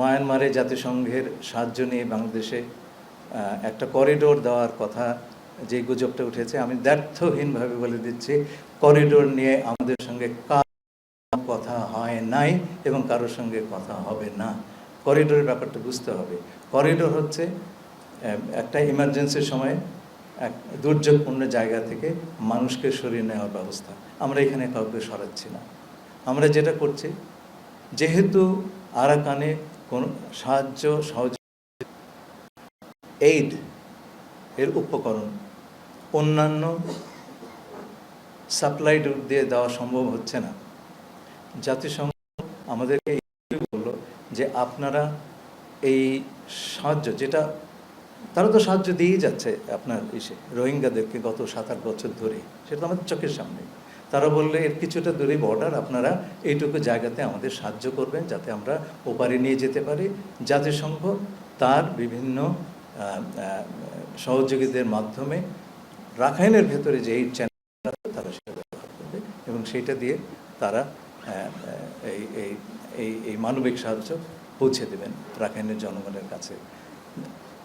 মায়ানমারে জাতিসংঘের সাহায্য নিয়ে বাংলাদেশে একটা করিডোর দেওয়ার কথা যে গুজবটা উঠেছে, আমি দ্ব্যর্থহীনভাবে বলে দিচ্ছি করিডোর নিয়ে আমাদের সঙ্গে কথা হয় নাই এবং কারোর সঙ্গে কথা হবে না। করিডোরের ব্যাপারটা বুঝতে হবে। করিডোর হচ্ছে একটা ইমার্জেন্সির সময় এক দুর্যোগপূর্ণ জায়গা থেকে মানুষকে সরিয়ে নেওয়ার ব্যবস্থা। আমরা এখানে কাউকে সরাচ্ছি না। আমরা যেটা করছি, যেহেতু আরাকানে কোন সাহায্য সহযোগ এইড এর উপকরণ অন্যান্য সাপ্লাই রুট দিয়ে দেওয়া সম্ভব হচ্ছে না। জাতিসংঘ আমাদেরকে বলল যে আপনারা এই সাহায্য যেটা, তারা তো সাহায্য দিয়েই যাচ্ছে আপনার ইসে, রোহিঙ্গাদেরকে গত সাত আট বছর ধরে, সেটা আমাদের চোখের সামনে। তারা বললে, এর কিছুটা দূরে বর্ডার আপনারা এইটুকু জায়গাতে আমাদের সাহায্য করবেন যাতে আমরা ওপারে নিয়ে যেতে পারি। জাতিসংঘ তার বিভিন্ন সহযোগীদের মাধ্যমে রাখাইনের ভেতরে যে এই চ্যানেল তারা সেটা ব্যবহার করবে এবং সেইটা দিয়ে তারা এই এই এই মানবিক সাহায্য পৌঁছে দেবেন রাখাইনের জনগণের কাছে।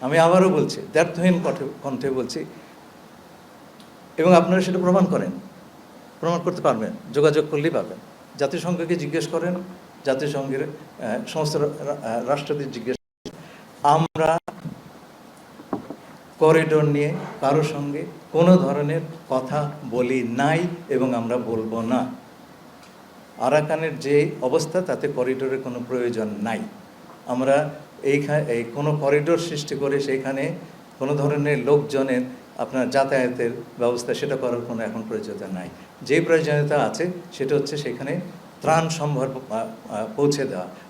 আমি আবারও বলছি, দ্ব্যর্থহীন কণ্ঠে বলছি, এবং আপনারা সেটা প্রমাণ করেন। প্রমাণ করতে পারবেন, যোগাযোগ করলেই পাবেন জাতিসংঘকে জিজ্ঞেস করেন, জাতিসংঘের সমস্ত রাষ্ট্রদের জিজ্ঞেস। আমরা করিডোর নিয়ে কারোর সঙ্গে কোনো ধরনের কথা বলি নাই এবং আমরা বলব না আরাকানের যে অবস্থা, তাতে করিডোরের কোনো প্রয়োজন নাই আমরা এইখানে এই কোনো করিডোর সৃষ্টি করে সেইখানে কোনো ধরনের লোকজনের আপনার যাতায়াতের ব্যবস্থা সেটা করার কোনো এখন প্রয়োজনীয়তা নাই। যে প্রয়োজনীয়তা আছে সেটা হচ্ছে সেখানে ত্রাণ আহ, পৌঁছে দেওয়া।